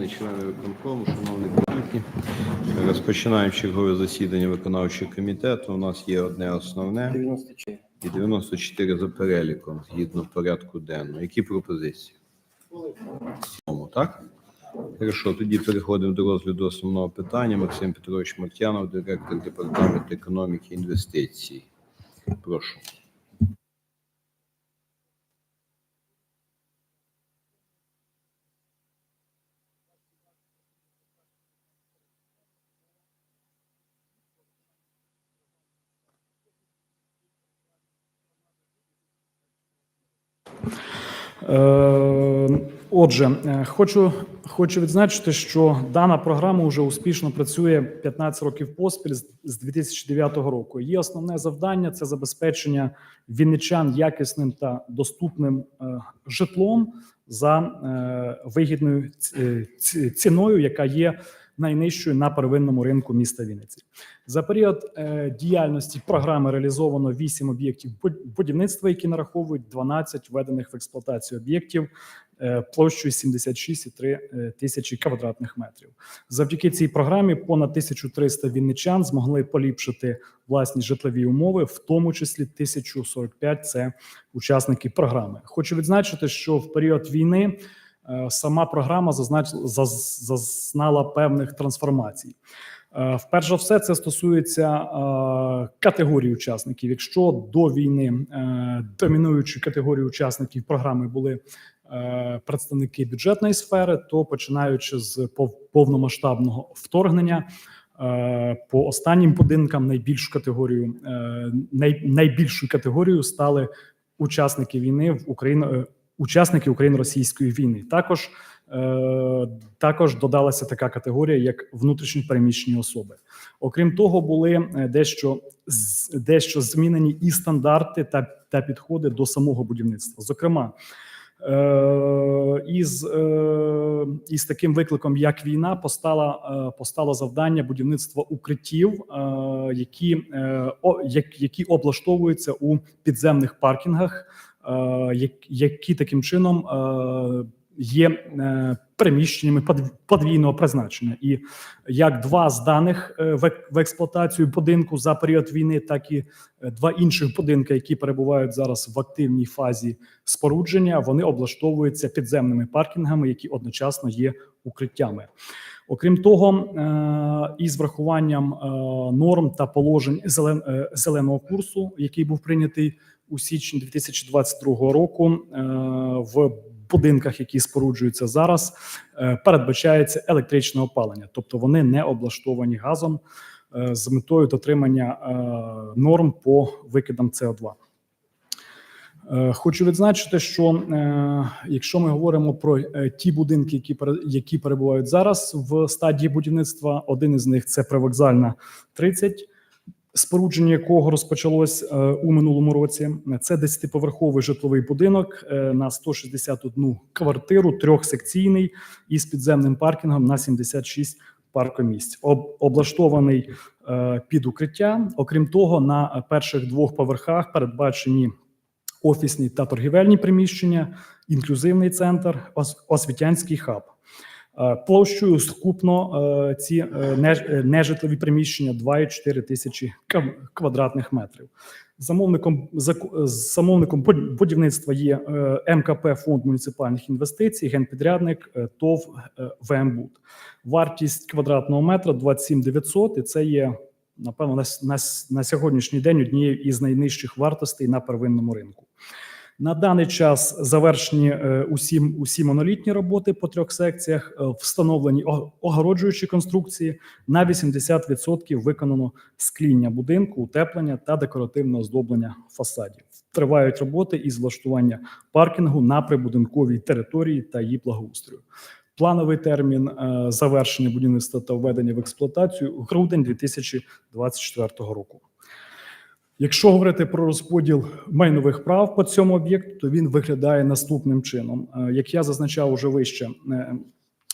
шановні члени виконкому, шановні присутні. Розпочинаємо чергове засідання виконавчого комітету. У нас є одне основне 94. і 94 за переліком згідно порядку денного. Які пропозиції? В так? Хорошо, тоді переходимо до розгляду основного питання. Максим Петрович Мартянов, директор департаменту економіки і інвестицій. Прошу. Отже, е, хочу, хочу відзначити, що дана програма вже успішно працює 15 років поспіль з- з 2009 року. Її основне завдання це забезпечення вінничан якісним та доступним е, житлом за е, вигідною е, ціною, яка є найнижчою на первинному ринку міста Вінниці. За період е, діяльності програми реалізовано 8 об'єктів будівництва, які нараховують 12 введених в експлуатацію об'єктів е, площею 76,3 е, тисячі квадратних метрів. Завдяки цій програмі понад 1300 вінничан змогли поліпшити власні житлові умови, в тому числі 1045 – це учасники програми. Хочу відзначити, що в період війни сама програма зазнала певних трансформацій. Е, Вперше все це стосується е, категорії учасників. Якщо до війни е, домінуючою категорією учасників програми були е, представники бюджетної сфери, то починаючи з пов- повномасштабного вторгнення. е, По останнім будинкам найбільшу категорію е, най, найбільшою категорією стали учасники війни в Україні, учасники україно-російської війни. Також Е, Також додалася така категорія, як внутрішньо переміщені особи. Окрім того, були е, дещо дещо змінені і стандарти та, та підходи до самого будівництва. Зокрема, е, із, е, із таким викликом, як війна, постала постало завдання будівництва укриттів, які, які облаштовуються у підземних паркінгах, які таким чином. е, є е, приміщеннями подв- подвійного призначення, і як два з даних е, в експлуатацію будинку за період війни, так і е, два інших будинки, які перебувають зараз в активній фазі спорудження, вони облаштовуються підземними паркінгами, які одночасно є укриттями. Окрім того, е, із врахуванням е, норм та положень зелен- е, зеленого курсу, який був прийнятий у січні 2022 року, е, в будинках, які споруджуються зараз, е, передбачається електричне опалення, тобто вони не облаштовані газом е, з метою дотримання норм по викидам СО2. Е, Хочу відзначити, що е, якщо ми говоримо про е, ті будинки, які які перебувають зараз в стадії будівництва, один із них це привокзальна 30, спорудження якого розпочалось е, у минулому році. Це 10-поверховий житловий будинок е, на 161 квартиру, трьохсекційний із підземним паркінгом на 76 паркомісць. Об, облаштований е, під укриття. Окрім того, на перших двох поверхах передбачені офісні та торгівельні приміщення, інклюзивний центр, ос- освітянський хаб. Е, Площею сукупно е, ці е, неж- нежитлові приміщення 2,4 тисячі квадратних метрів. Замовником замовником будівництва є МКП Фонд муніципальних інвестицій, генпідрядник ТОВ ВМБУД. Вартість квадратного метра 27 900, і це є напевно на, на, на сьогоднішній день однією із найнижчих вартостей на первинному ринку. На даний час завершені е, усі, усі монолітні роботи по трьох секціях, е, встановлені огороджуючі конструкції. На 80% виконано скління будинку, утеплення та декоративне оздоблення фасадів. Тривають роботи із влаштування паркінгу на прибудинковій території та її благоустрою. Плановий термін е, завершення будівництва та введення в експлуатацію грудень 2024 року. Якщо говорити про розподіл майнових прав по цьому об'єкту, то він виглядає наступним чином. Е, Як я зазначав уже вище, е,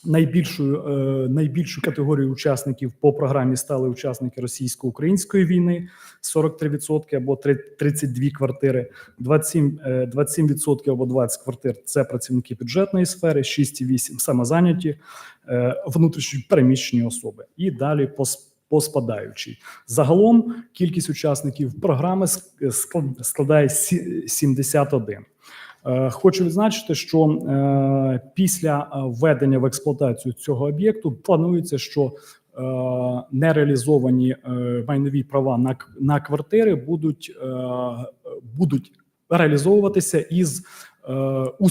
Найбільшою е, найбільшу категорію учасників по програмі стали учасники російсько-української війни 43% або 32 квартири, 27, е, 27% або 20 квартир це працівники бюджетної сфери, 6,8 самозайняті, внутрішньо переміщені особи. І далі по, по спадаючій. Загалом кількість учасників програми ск- склад- складає сі- 71. Е, Хочу відзначити, що е, після е, введення в експлуатацію цього об'єкту планується, що нереалізовані майнові права на, на квартири будуть, будуть реалізовуватися із у,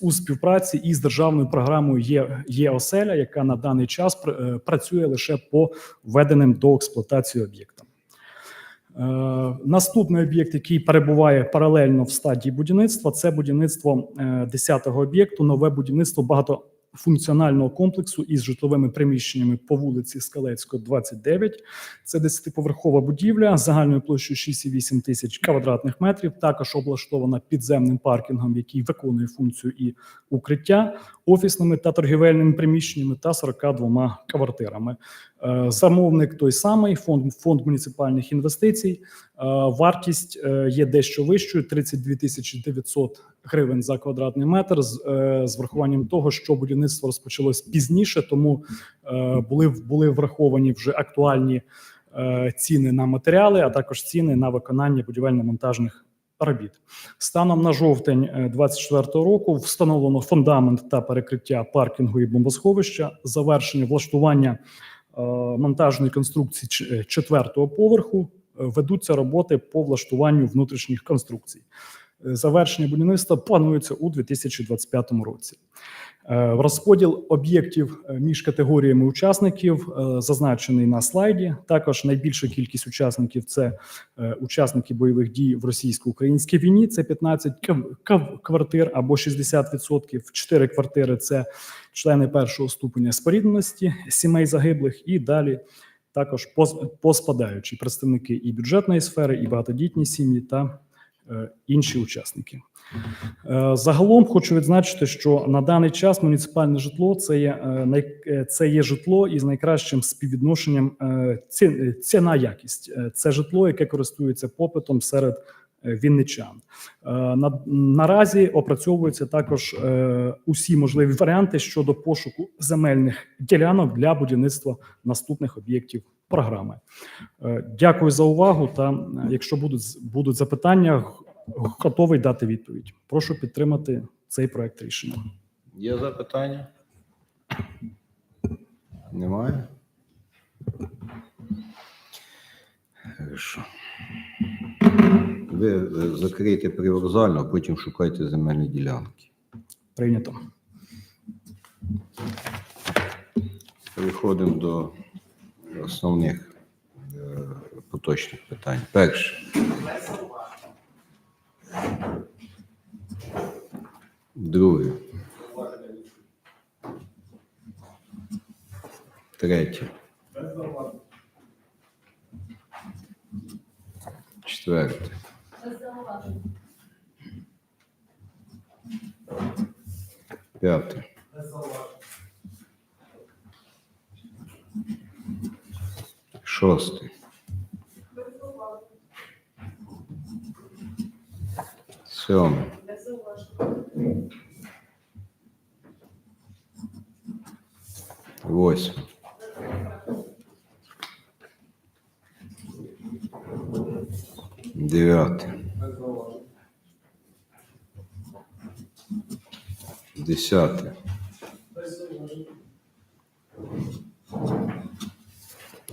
у, співпраці із державною програмою є, є оселя, яка на даний час е, працює лише по введеним до експлуатації об'єктам. Е, Наступний об'єкт, який перебуває паралельно в стадії будівництва, це будівництво 10-го об'єкту, нове будівництво багатофункціонального комплексу із житловими приміщеннями по вулиці Скалецького, 29. Це 10-поверхова будівля загальною площею 6,8 тисяч квадратних метрів. Також облаштована підземним паркінгом, який виконує функцію і укриття, офісними та торгівельними приміщеннями та 42 квартирами. Е, Замовник той самий фонд фонд муніципальних інвестицій. Е, Вартість е, є дещо вищою 32 тисячі 900 гривень за квадратний метр. З, з врахуванням того, що будівництво розпочалось пізніше, тому були були враховані вже актуальні ціни на матеріали, а також ціни на виконання будівельно-монтажних робіт. Станом на жовтень 2024 року встановлено фундамент та перекриття паркінгу і бомбосховища, завершення влаштування монтажної конструкції е, четвертого поверху. Е, Ведуться роботи по влаштуванню внутрішніх конструкцій. Завершення будівництва планується у 2025 році. Е, Розподіл об'єктів е, між категоріями учасників е, зазначений на слайді. Також найбільша кількість учасників це учасники бойових дій в російсько-українській війні. Це 15 кв- кв- квартир або 60%. 4 квартири це члени першого ступеня спорідненості сімей загиблих, і далі також пос- поспадаючі представники і бюджетної сфери, і багатодітні сім'ї та інші учасники. Е, Загалом хочу відзначити, що на даний час муніципальне житло це є е, е, це є житло із найкращим співвідношенням е, ці- ціна якість. Е, Це житло, яке користується попитом серед е, вінничан. Е, На, наразі опрацьовуються також е, усі можливі варіанти щодо пошуку земельних ділянок для будівництва наступних об'єктів програми. Е, Дякую за увагу. Та е, якщо будуть будуть запитання, готовий дати відповідь. Прошу підтримати цей проект рішення. Є запитання? Немає? Хорошо. Ви е, закрийте привокзальну, а потім шукайте земельні ділянки. Прийнято. Переходимо до основних е, поточних питань. Перше. Друге. Третє. Четверте. П'яте. Сьоме. Восемь. Девятый. Десятый.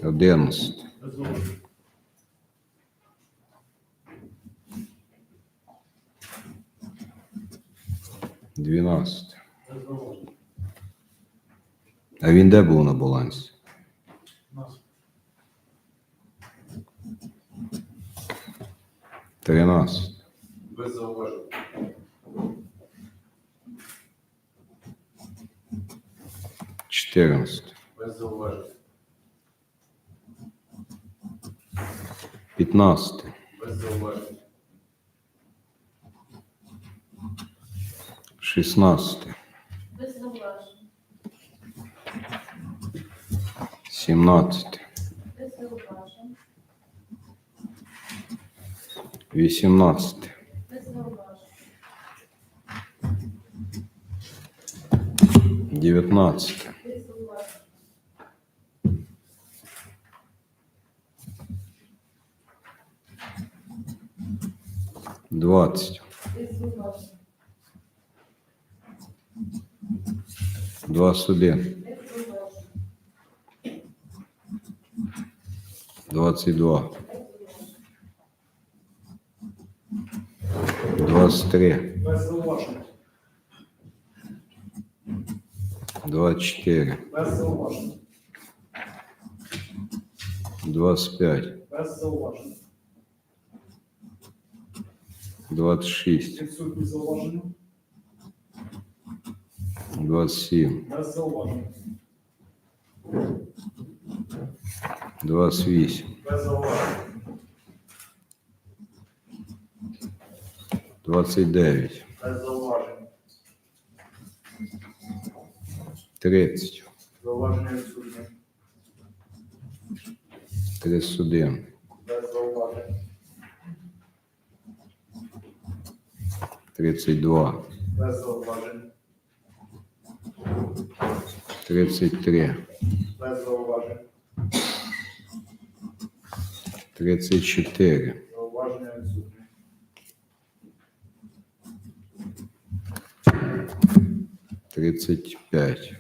Одиннадцяте. 12. А він де був на балансі? Тринадцять. Без зауважень. Чотирнадцять. Без зауважень. П'ятнадцять. 16. 17. 18. 19. 20. Дев'ятнадцяте. Двадцять. Двадцять один. Двадцять два. 27. 28. 29. 30. 31. 32. 33. 34. Зауваження відсутні. Тридцать пять.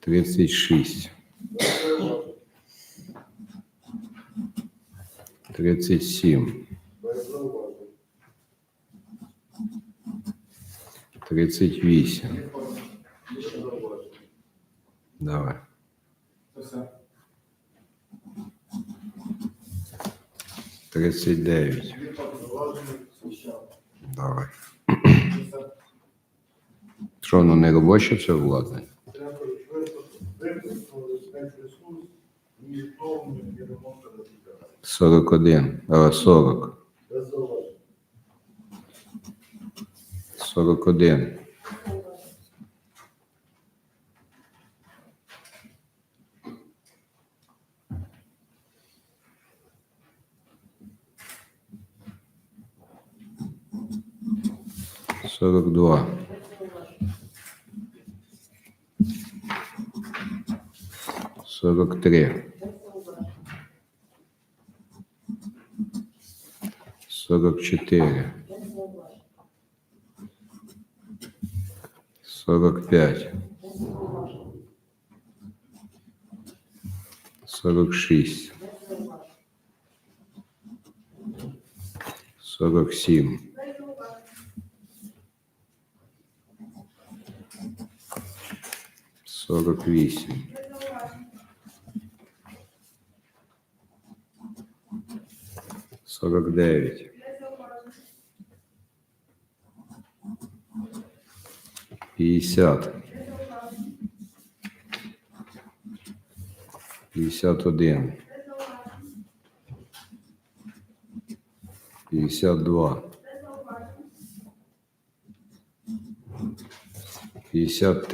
Тридцать шесть. Тридцать семь. 38. Давай. Тридцять дев'ять. Давай. Що воно ну, не робоче, це владне? Сорок один, сорок зауважень. Сорок один. Сорок два. Сорок три. Сорок четыре. Сорок пять. Сорок шесть. Сорок семь. Сорок восемь. Сорок девять. Пятьдесят. Пятьдесят один. Пятьдесят два. Пятьдесят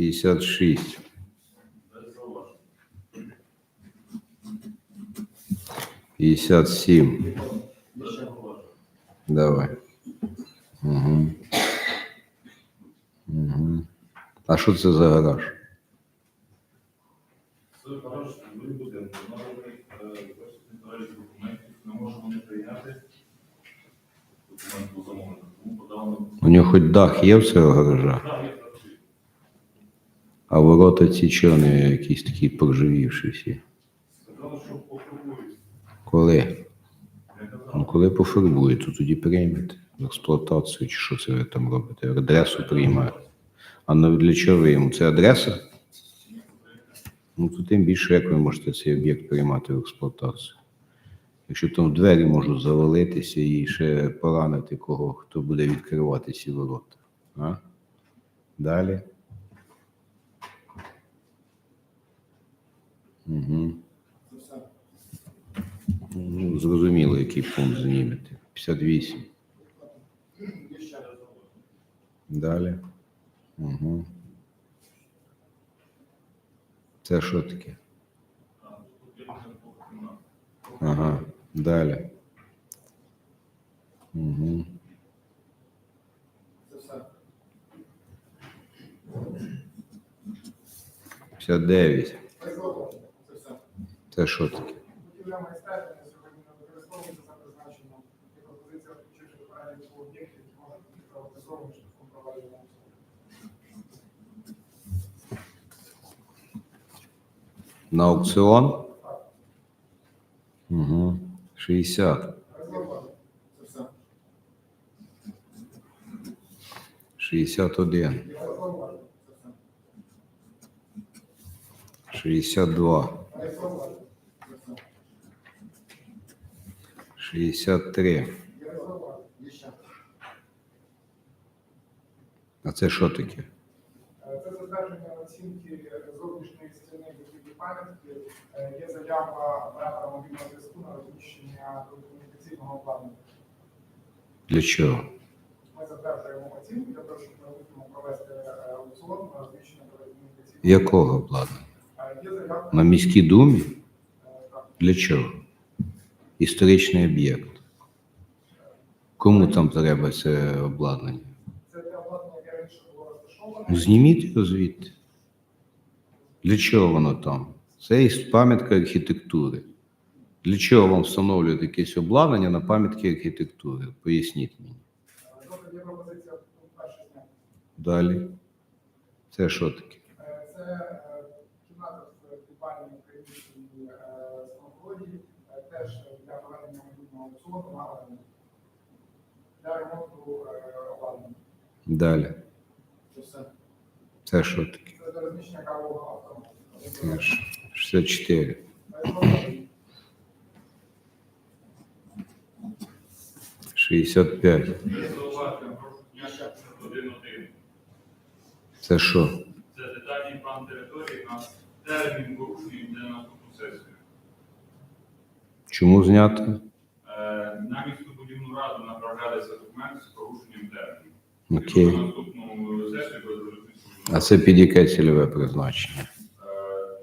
Три. Пятьдесят четыре. Пятьдесят пять. Пятьдесят шесть. Пятьдесят семь. Давай. Угу. Угу. А що це за гараж? Це гараж новий будинок. Народний перелік документів не можемо не прийняти. Документ був замовлений. Тому подав У нього хоч дах є в цього гаража, Так, я працюю. А ворота ці чорні якісь такі проживівші всі. Коли? Ну, коли пофарбують, то тоді приймете в експлуатацію, чи що це ви там робите? Адресу приймаєте. А ну, для чого ви йому? Це адреса? Ну, то тим більше, як ви можете цей об'єкт приймати в експлуатацію. Якщо там двері можуть завалитися і ще поранити кого, хто буде відкривати ці ворота. А? Далі. Угу. Ну, зрозуміло, який пункт знімете. 58. Далі. Угу. Це що таке? Ага. Далі. Угу. П'ятдесят дев'ять. Це що таке? На аукцион. Угу. 60. 61. 62. 63. Є ще. А це що таке? Е, Це затвердження оцінки зовнішньої стіни будівлі пам'ятки. Е, Є заява оператора мобільного зв'язку на розміщення телекомунікаційного обладнання. Для чого? Ми затверджуємо оцінку для того, щоб ми можемо провести е, аукціон на розміщення телекомунікаційного Якого обладнання? Є заява На міській думі? Для чого? Історичний об'єкт. Кому там треба це обладнання? Це те обладнання, яке раніше було розташоване. Зніміть його звідти. Для чого воно там? Це пам'ятка архітектури. Для чого вам встановлюють якесь обладнання на пам'ятки архітектури? Поясніть мені. Далі. Це що таке? Це е, кімната в підвальній приміщенні е, Станоколодії, е, теж для проведення майбутнього аукціону на оренду. для ремонту е, обладнання. Далі. Це що таке? Це для розміщення. Це ж 64. Е, 65. Зауваження, прошу зняти один-один. Це що? Це детальний план території на термін порушення для наступну сесію. Чому зняти? Е, На містобудівну раду направлялися документи з порушенням терміну. Окей. На наступну сесію А це під яке цільове призначення? Е,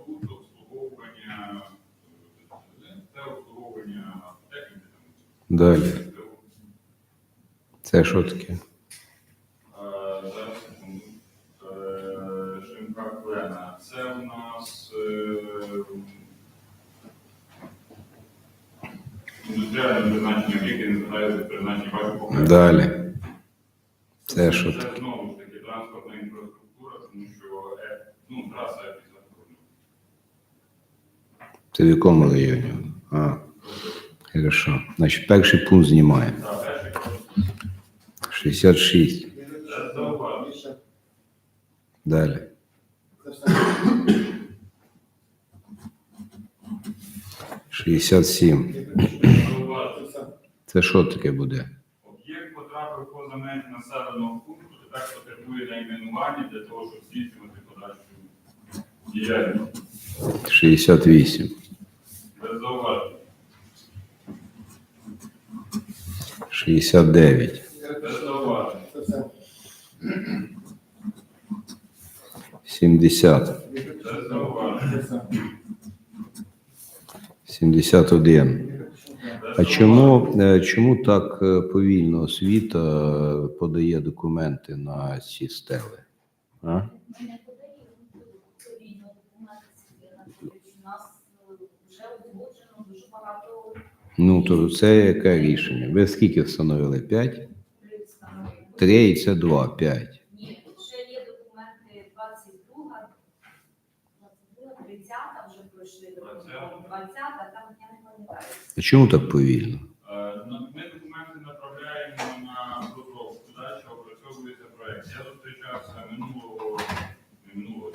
Тут обслуговування, це обслуговування техніки. Далі. Це що таке? Призначення, не призначення вашого Далі. Це що Це таке? знову ж таки транспортна інфраструктура, тому що е, ну, траса. Це в якому районі? А, хорошо. Значить, перший пункт знімаємо. Та перший крок. 66. Це зауваження. Далі. Це все. 67. Зауваження. Це що таке буде? Об'єкт потрапив поза межі населеного пункту, тепер потребує найменування для того, щоб здійснювати подальшу діяльність. 68. Без зауважень. 69. Без зауважень. Це 70. Без зауважень. 71. А чому, е, чому так е, повільно освіта е, подає документи на ці стели? А? Ну, то це яке рішення? Ви скільки встановили? 5? представників. 3 і це 2, 5. Ні, ще є документи 22, 22, 30 вже пройшли виконком, 20, там я не пам'ятаю. А чому так повільно? Е, ну, Ми документи направляємо на розробку, далі опрацьовується проєкт. Я зустрічався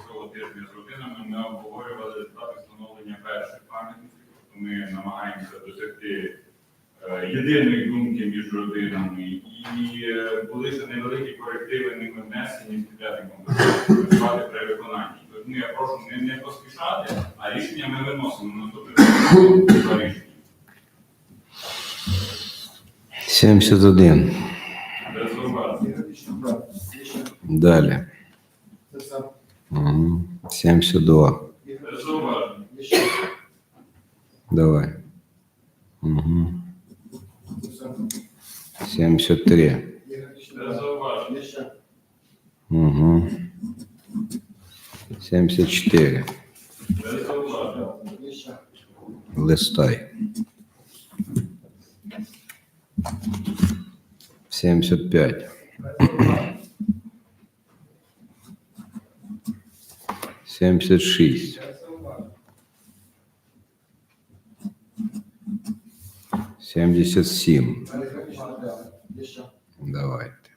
цього тижня з родинами. Ми обговорювали результати встановлення перших пам'ятників. Тобто ми намагаємося досягти е, єдиної думки між родинами і е, були ще невеликі корективи ними внесені з підрядником працювати при виконанні. Тому я прошу не, не поспішати, а рішення ми виносимо на наступне рішення. 71. Без зауважень. Далі. Угу. 72. Без зауважень. Давай. Угу. 73. Без зауважень. Угу. 74. Без зауважень. Листай. 75. 76. 77. Давайте.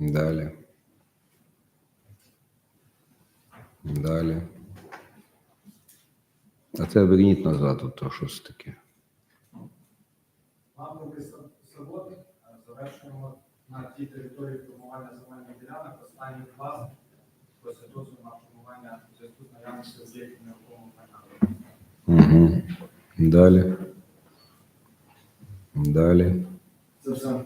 Далі. Далі. А це верніть назад, от то що це таке. Ламповий завод завершуємо на тій території формування земельних ділянок останній клас просить дозволу на формування в зв'язку з наявністю об'єктів нерухомого майна. Угу. Далі. Далі. Це все.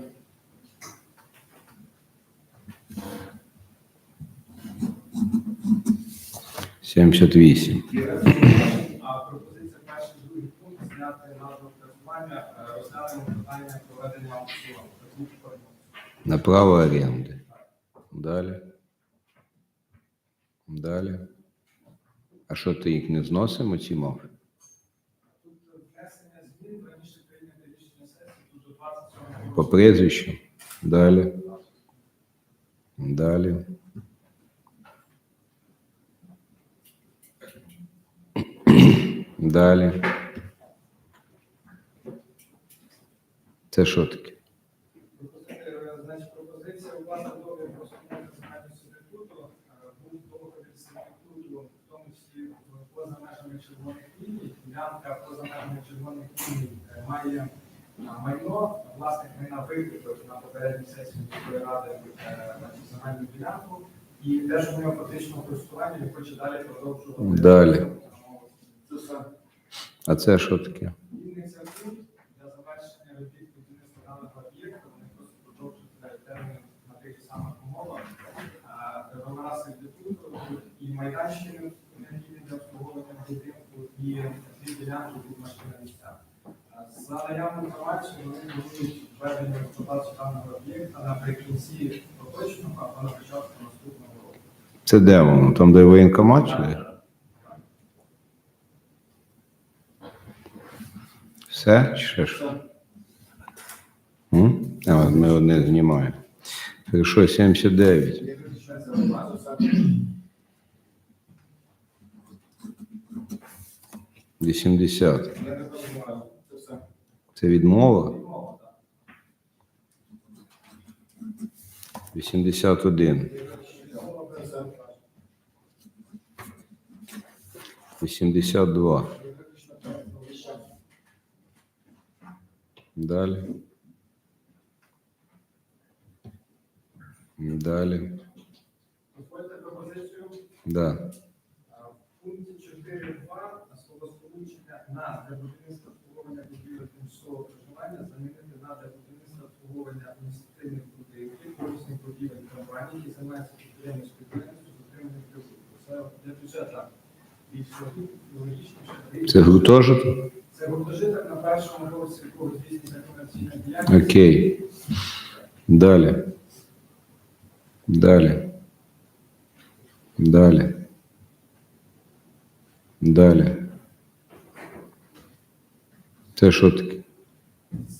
Сімдесят вісім. назву працювання, розглянемо питання проведення аукціону. Таку форму. На право оренди. Далі. Далі. А що ти їх не зносимо, ці мови? Тут внесення змін, раніше прийняте рішення сесії, тут до 27 По прізвищу. Далі. Далі. Далі. Це що таке? Пропозиція- укласти договір про був договір сервітуту, в тому числі поза межами червоних ліній. Ділянка поза межами червоних ліній має майно, власник майна викупив на попередній сесії міської ради на цю ділянку, і теж у нього фактично користування і хоче далі продовжувати. Далі. Це все. А це що таке? Вінниця пункт для завершення робіт будівництва даного об'єкта, вони просто продовжують цей термін на тих самих умовах. А, Договора сервітуту і майданчики необхідні для обслуговування будинку, і дві ділянки від машини місця. За наявною інформацією вони планують введення в експлуатацію даного об'єкта наприкінці поточного або на початку наступного року. Це де воно? Там, де воєнкомат? Чи? Все? Чи ще що? Ми одне знімаємо. Хорошо, 79. Я визначаю це увагу. 80. Я не розумію. Це все. Це відмова? Відмова, так. 81. 82. Далі. Далі. Дозвольте пропозицію. Да. А, В пункті 4.2 словосполучення на для будівництва обслуговування будівель тимчасового проживання замінити на для будівництва обслуговування адміністративних будинків, корисних будівель займаються підприємницькою діяльністю з отриманням прибутку. Це для бюджету більш логічніше. Це гуртожиток? Це гуртожиток на першому поверсі, якого здійснюється комерційна діяльність. Окей. Далі. Далі. Далі. Далі. Це що таке?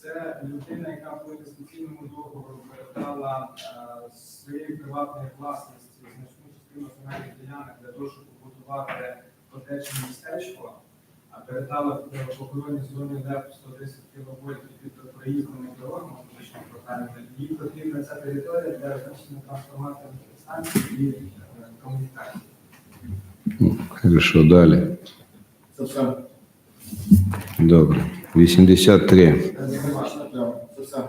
Це людина, яка по інвестиційному договору отримала з своєї приватної власності значну частину земельних ділянок для того, щоб побудувати одечне містечко, а передала в охороні зоні ДЕП 110 кВт під проїздними дорогами, фактично прохальними. Їй потрібна ця територія для розміщення трансформаторних станцій і комунікацій. Хорошо, далі. Це все. Добре. 83. Це все.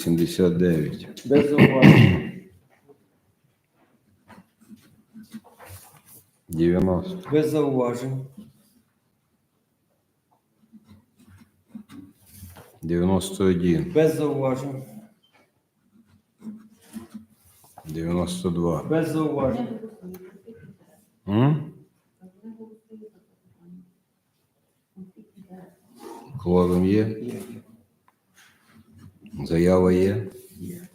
вісімдесят вісім, Без зауважень. вісімдесят дев'ять, Без зауважень. дев'яносто, Без зауважень. дев'яносто один, Без зауважень. дев'яносто два. Без зауважень. М? Кворум є? Є. Заява є? Є.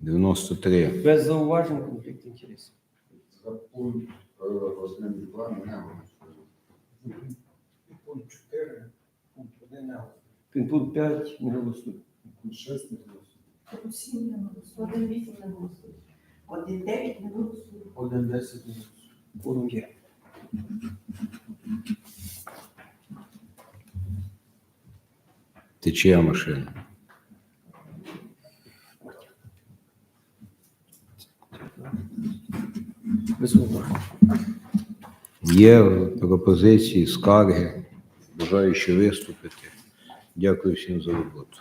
93. Без зауважень конфлікт інтересів. За пункт е, один і два не голосуємо. Пункт 4, пункт 1 не Пункт 5 не голосує. Пункт шість не голосуємо. Усім не голосують. Один вісім не голосують. Один дев'ять не голосують. Один десять не голосуємо. Форум є. Чия машина? Є пропозиції, скарги, бажаючі виступити. Дякую всім за роботу.